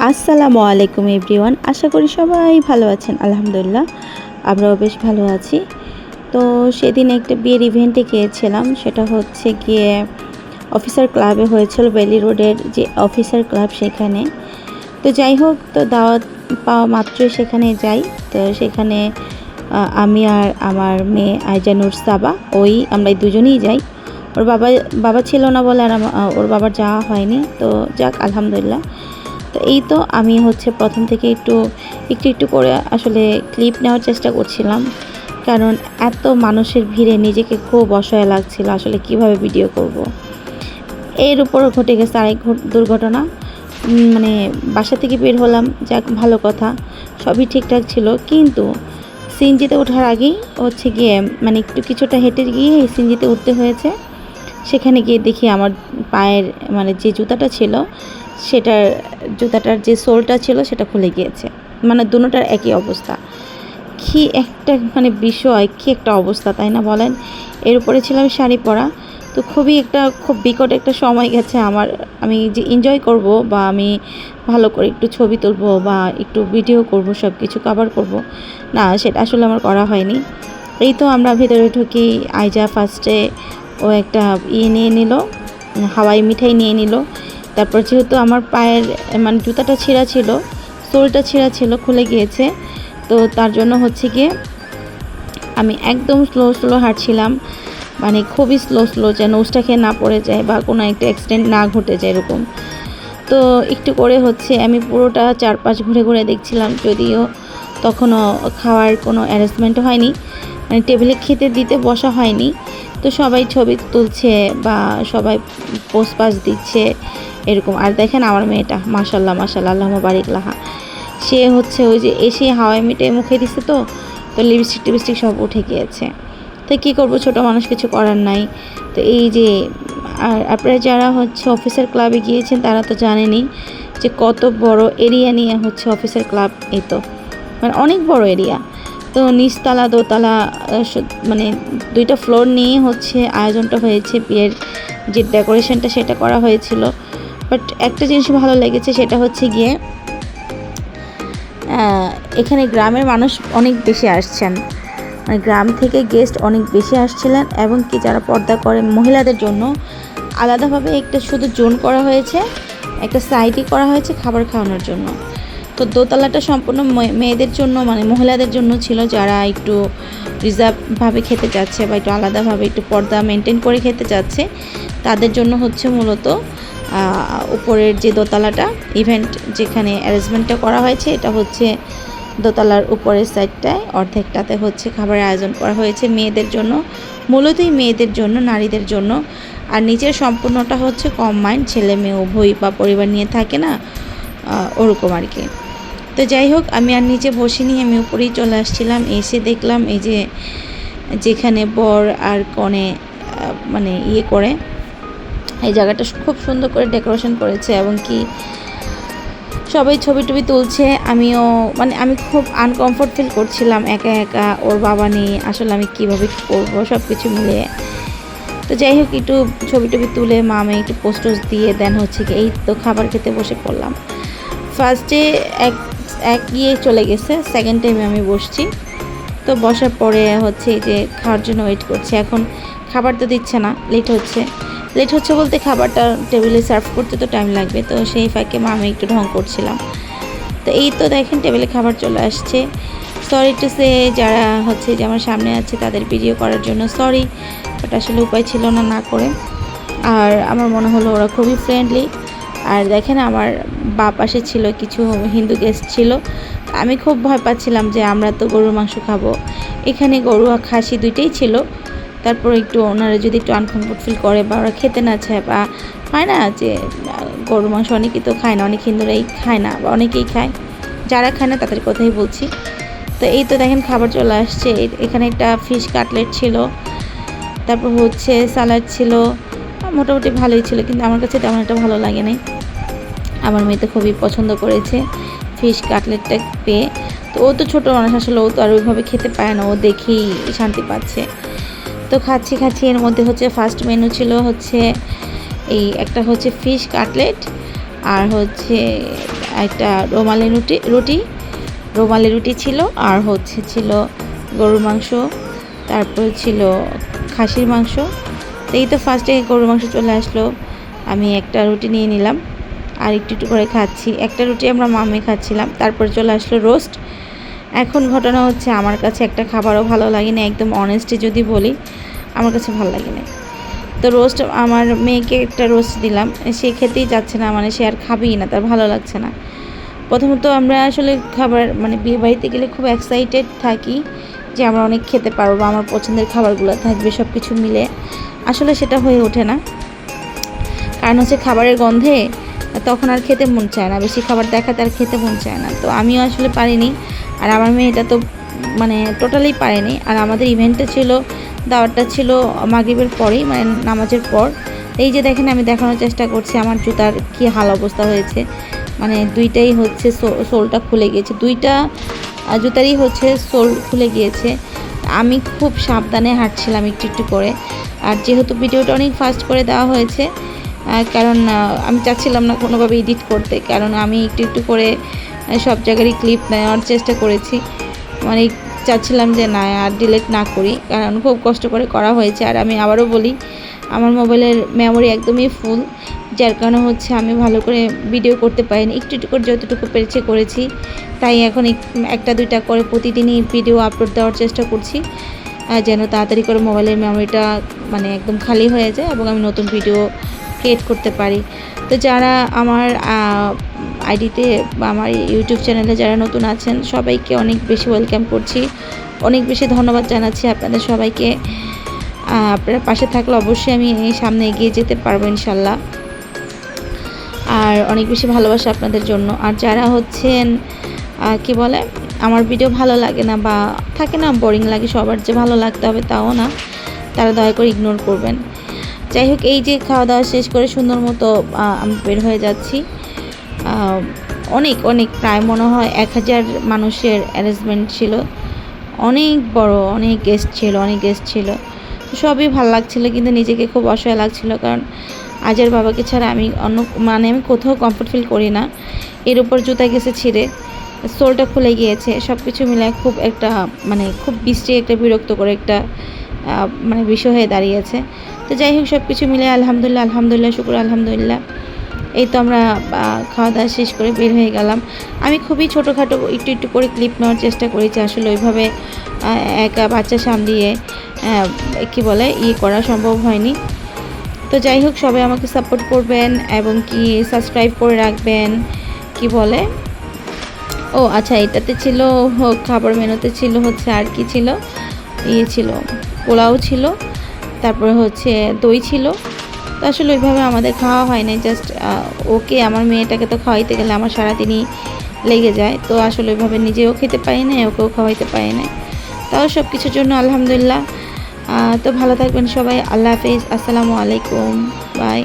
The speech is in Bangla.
আসসালামু আলাইকুম এভরিওয়ান, আশা করি সবাই ভালো আছেন, আলহামদুলিল্লাহ। আমরাও বেশ ভালো আছি। তো সেদিন একটা বিয়ের ইভেন্টে গিয়েছিলাম, সেটা হচ্ছে গিয়ে অফিসার ক্লাবে হয়েছিল বেলি রোডের যে অফিসার ক্লাব সেখানে। তো যাই হোক, তো দাওয়াত পাওয়া মাত্রই সেখানে যাই। তো সেখানে আমি আর আমার মেয়ে আইজানুর সাবা, ওই আমরা দুজনেই যাই। ওর বাবা বাবা ছিল না বলে আর ওর বাবার যাওয়া হয়নি। তো যাক, আলহামদুলিল্লাহ। তো এই তো আমি হচ্ছে প্রথম থেকে একটু একটু একটু করে আসলে ক্লিপ নেওয়ার চেষ্টা করছিলাম। কারণ এত মানুষের ভিড়ে নিজেকে খুব অসহায় লাগছিল আসলে কীভাবে ভিডিও করব। এর উপর ঘটে গেছে আরেক দুর্ঘটনা। মানে বাসা থেকে বের হলাম, যাক, ভালো কথা। সবই ঠিকঠাক ছিল। কিন্তু সিনজিতে ওঠার আগেই হচ্ছে গিয়ে মানে একটু কিছুটা হেঁটে গিয়ে সিনজিতে উঠতে হয়েছে। সেখানে গিয়ে দেখি আমার পায়ের মানে যে জুতাটা ছিল সেটার জুতাটার যে সোলটা ছিল সেটা খুলে গিয়েছে। মানে দুটোটার একই অবস্থা। কি একটা মানে বিষয়, কি একটা অবস্থা, তাই না বলেন? এর উপরে ছিলাম শাড়ি পরা। তো খুবই একটা, খুব বিকট একটা সময় গেছে আমার। আমি যে এনজয় করব বা আমি ভালো করে একটু ছবি তুলবো বা একটু ভিডিও করব সব কিছু কভার করব, না, সেটা আসলে আমার করা হয়নি। এই তো আমরা ভেতরে ঢুকি, আইজা ফার্স্টে ও একটা ইয়ে নিয়ে নিল, হাওয়াই মিঠাই নিয়ে নিল। তারপর যেহেতু আমার পায়ের মানে জুতাটা ছেঁড়া ছিল, সোলটা ছেঁড়া ছিল, খুলে গিয়েছে। তো তার জন্য হচ্ছে গিয়ে আমি একদম স্লো স্লো হাঁটছিলাম। মানে খুবই স্লো স্লো যেন নোজটা খেয়ে না পড়ে যায় বা কোনো একটা অ্যাক্সিডেন্ট না ঘটে যায় এরকম। তো একটু করে হচ্ছে আমি পুরোটা চারপাশ ঘুরে ঘুরে দেখছিলাম, যদিও তখনও খাওয়ার কোনো অ্যারেঞ্জমেন্টও হয়নি। মানে টেবিলে খেতে দিতে বসা হয়নি। তো সবাই ছবি তুলছে বা সবাই পোস্ট পাস দিচ্ছে। এরকম। আর দেখেন আমার মেয়েটা মাশাল্লাহ মাশাল্লাহ আল্লাহ বারিক লাহা। সে হচ্ছে ওই যে এসে হাওয়াই মিটে মুখে দিছে তো তো লিপস্টিক টিপস্টিক সব উঠে গিয়েছে। তো কী করব, ছোটো মানুষ কিছু করার নাই। তো এই যে, আর আপনারা যারা হচ্ছে অফিসার ক্লাবে গিয়েছেন, তারা তো জানেনই যে কত বড় এরিয়া নিয়ে হচ্ছে অফিসার ক্লাব এই তো। মানে অনেক বড় এরিয়া তো নিচতলা, দোতলা মানে দুইটা ফ্লোর নিয়ে হচ্ছে আয়োজনটা হয়েছে, বিয়ের যে ডেকোরেশনটা সেটা করা হয়েছিল। বাট একটা জিনিস ভালো লেগেছে সেটা হচ্ছে গিয়ে এখানে গ্রামের মানুষ অনেক বেশি আসছেন। মানে গ্রাম থেকে গেস্ট অনেক বেশি আসছিলেন এবং কি যারা পর্দা করেন মহিলাদের জন্য আলাদাভাবে একটা শুধু জোন করা হয়েছে, একটা সাইডই করা হয়েছে খাবার খাওয়ানোর জন্য। তো দোতলাটা সম্পূর্ণ মেয়েদের জন্য মানে মহিলাদের জন্য ছিল যারা একটু রিজার্ভভাবে খেতে চাচ্ছে বা একটু আলাদাভাবে একটু পর্দা মেনটেন করে খেতে চাচ্ছে, তাদের জন্য হচ্ছে মূলত উপরের যে দোতলাটা ইভেন্ট যেখানে অ্যারেঞ্জমেন্টটা করা হয়েছে, এটা হচ্ছে দোতলার উপরের সাইডটায় অর্ধেকটাতে হচ্ছে খাবারের আয়োজন করা হয়েছে মেয়েদের জন্য, মূলতই মেয়েদের জন্য, নারীদের জন্য। আর নিচের সম্পূর্ণটা হচ্ছে কম মাইন্ড ছেলে, মেয়ে উভয় বা পরিবার নিয়ে থাকে না ওরকম আর কি। তো যাই হোক, আমি আর নিচে বসিনি, আমি উপরেই চলে আসছিলাম, এসে দেখলাম এই যে যেখানে বর আর কনে মানে ইয়ে করে এই জায়গাটা খুব সুন্দর করে ডেকোরেশন করেছে এবং কি সবাই ছবি টবি তুলছে। আমিও মানে আমি খুব আনকমফোর্ট ফিল করছিলাম একা একা, ওর বাবা নিয়ে আসলে আমি কীভাবে করব সব কিছু মিলে। তো যাই হোক, একটু ছবি টবি তুলে মা মামে একটু পোস্টোস দিয়ে দেন হচ্ছে কি, এই তো খাবার খেতে বসে পড়লাম। ফার্স্টে এক এক ইয়ে চলে গেছে সেকেন্ড টাইমে আমি বসছি। তো বসার পরে হচ্ছে যে খাওয়ার জন্য ওয়েট করছি। এখন খাবার তো দিচ্ছে না লেট হচ্ছে। লেট হচ্ছে বলতে খাবারটা টেবিলে সার্ভ করতে তো টাইম লাগবে, তো সেই ফাঁকে মা আমি একটু ঢং করছিলাম। তো এই তো দেখেন টেবিলে খাবার চলে আসছে। সরি টু সে যারা হচ্ছে যে আমার সামনে আছে তাদের ভিডিও করার জন্য সরি বাট আসলে উপায় ছিল না না করে। আর আমার মনে হলো ওরা খুবই ফ্রেন্ডলি আর দেখেন আমার বা পাশে ছিল, কিছু হিন্দু গেস্ট ছিল। আমি খুব ভয় পাচ্ছিলাম যে আমরা তো গরুর মাংস খাব। এখানে গরু আর খাসি দুইটাই ছিল। তারপর একটু ওনারা যদি একটু আনকমফোর্ট ফিল করে বা ওরা খেতে না চায় বা হয় না যে গরুর মাংস অনেকেই তো খায় না, অনেক হিন্দুরাই খায় না বা অনেকেই খায়। যারা খায় না তাদের কথাই বলছি। তো এই তো দেখেন খাবার চলে আসছে। এখানে একটা ফিশ কাটলেট ছিল, তারপর হচ্ছে স্যালাড ছিল মোটামুটি ভালোই ছিল কিন্তু আমার কাছে তেমন একটা ভালো লাগে নাই। আমার মেয়ে তো খুবই পছন্দ করেছে ফিশ কাটলেটটা পেয়ে। তো ও তো ছোটো মানুষ, আসলে ও তো আর ওইভাবে খেতে পায় না, ও দেখেই শান্তি পাচ্ছে। তো খাচ্ছি খাচ্ছি। এর মধ্যে হচ্ছে ফার্স্ট মেনু ছিল হচ্ছে এই একটা হচ্ছে ফিশ কাটলেট আর হচ্ছে একটা রোমালি রুটি রুটি, রোমালি রুটি ছিল আর হচ্ছে ছিল গরুর মাংস, তারপর ছিল খাসির মাংস। তো এই তো ফার্স্টে গরুর মাংস চলে আসলো। আমি একটা রুটি নিয়ে নিলাম আর একটু একটু করে খাচ্ছি। একটা রুটি আমরা মামে খাচ্ছিলাম, তারপর চলে আসলো রোস্ট এখন ঘটনা হচ্ছে আমার কাছে একটা খাবারও ভালো লাগে না একদম অনেস্টে যদি বলি, আমার কাছে ভালো লাগে না তো রোস্ট আমার মেয়েকে একটা রোস্ট দিলাম, সে খেতেই যাচ্ছে না মানে সে আর খাবেই না, তার ভালো লাগছে না। প্রথমত আমরা আসলে খাবার মানে বিয়ে বাড়িতে গেলে খুব এক্সাইটেড থাকি যে আমরা অনেক খেতে পারব বা আমার পছন্দের খাবারগুলো থাকবে সব কিছু মিলে। আসলে সেটা হয়ে ওঠে না। কারণ হচ্ছে খাবারের গন্ধে তখন আর খেতে মন চায় না, বেশি খাবার দেখাতে আর খেতে মন চায় না। তো আমিও আসলে পারিনি। আর আমার মেয়েটা তো মানে টোটালি পারেনি। আর আমাদের ইভেন্টটা ছিল, দাওয়াতটা ছিল মাগরিবের পরেই মানে নামাজের পর। এই যে দেখেন, আমি দেখানোর চেষ্টা করছি আমার জুতার কী হাল অবস্থা হয়েছে। মানে দুইটাই হচ্ছে সোলটা খুলে গিয়েছে। দুইটা জুতারই হচ্ছে সোল খুলে গিয়েছে। আমি খুব সাবধানে হাঁটছিলাম একটু একটু করে। আর যেহেতু ভিডিওটা অনেক ফাস্ট করে দেওয়া হয়েছে কারণ আমি চাচ্ছিলাম না কোনোভাবে এডিট করতে। কারণ আমি একটু একটু করে সব জায়গারই ক্লিপ নেওয়ার চেষ্টা করেছি। মানে চাচ্ছিলাম যে না, আর ডিলিট না করি। কারণ খুব কষ্ট করে করা হয়েছে। আর আমি আবারও বলি, আমার মোবাইলের মেমোরি একদমই ফুল যার কারণে হচ্ছে আমি ভালো করে ভিডিও করতে পারিনি। একটু একটু করে যতটুকু পেরেছে করেছি। তাই এখন এক- একটা, দুইটা করে প্রতিদিনই ভিডিও আপলোড দেওয়ার চেষ্টা করছি। যেন তাড়াতাড়ি করে মোবাইলের মেমোরিটা মানে একদম খালি হয়ে যায় এবং আমি নতুন ভিডিও ক্রিয়েট করতে পারি। তো যারা আমার আইডিতে বা আমার ইউটিউব চ্যানেলে যারা নতুন আছেন, সবাইকে অনেক বেশি ওয়েলকাম করছি। অনেক বেশি ধন্যবাদ জানাচ্ছি আপনাদের সবাইকে। আপনারা পাশে থাকলে অবশ্যই আমি সামনে এগিয়ে যেতে পারব ইনশাল্লাহ। আর অনেক বেশি ভালোবাসা আপনাদের জন্য। আর যারা হচ্ছেন কি বলে, আমার ভিডিও ভালো লাগে না বা থাকে না বোরিং লাগে, সবার যে ভালো লাগতে হবে তাও না, তারা দয়া করে ইগনোর করবেন। যাই হোক, এই যে খাওয়া দাওয়া শেষ করে সুন্দর মতো আমি বের হয়ে যাচ্ছি। অনেক অনেক, প্রায় মনে হয় এক হাজার মানুষের অ্যারেঞ্জমেন্ট ছিল। অনেক বড়, অনেক গেস্ট ছিল, অনেক গেস্ট ছিল। সবই ভালো লাগছিল, কিন্তু নিজেকে খুব অসহায় লাগছিল, কারণ আজের বাবাকে ছাড়া আমি অন্য মানে আমি কোথাও কমফোর্ট ফিল করি না। এর উপর জুতা গেছে ছিঁড়ে, সোলটা খুলে গিয়েছে। সব কিছু মিলে খুব একটা মানে খুব বৃষ্টি একটা বিরক্ত করে একটা মানে বিষয় হয়ে দাঁড়িয়েছে। তো যাই হোক সব কিছু মিলে আলহামদুলিল্লাহ আলহামদুলিল্লাহ, শুক্র, আলহামদুলিল্লাহ। এই তো আমরা খাওয়া দাওয়া শেষ করে বের হয়ে গেলাম। আমি খুবই ছোটোখাটো একটু একটু করে ক্লিপ নেওয়ার চেষ্টা করেছি আসলে ওইভাবে একা বাচ্চা সামলিয়ে কি বলে ইয়ে করা সম্ভব হয়নি। তো যাই হোক, সবাই আমাকে সাপোর্ট করবেন এবং কি সাবস্ক্রাইব করে রাখবেন, কি বলে? ও আচ্ছা এটাতে ছিল, খাবার মেনুতে ছিল হচ্ছে আর কি ছিল? ইয়ে ছিল। পোলাও ছিল, তারপরে হচ্ছে দই ছিল। তো আসলে ওইভাবে আমাদের খাওয়া হয় না জাস্ট ওকে, আমার মেয়েটাকে তো খাওয়াইতে গেলে আমার সারাদিনই লেগে যায়। তো আসলে ওইভাবে নিজেও খেতে পারি না ওকেও খাওয়াইতে পারি না তাও সব কিছুর জন্য আলহামদুলিল্লাহ। তো ভালো থাকবেন সবাই, আল্লাহ হাফিজ, আসসালামু আলাইকুম, বাই।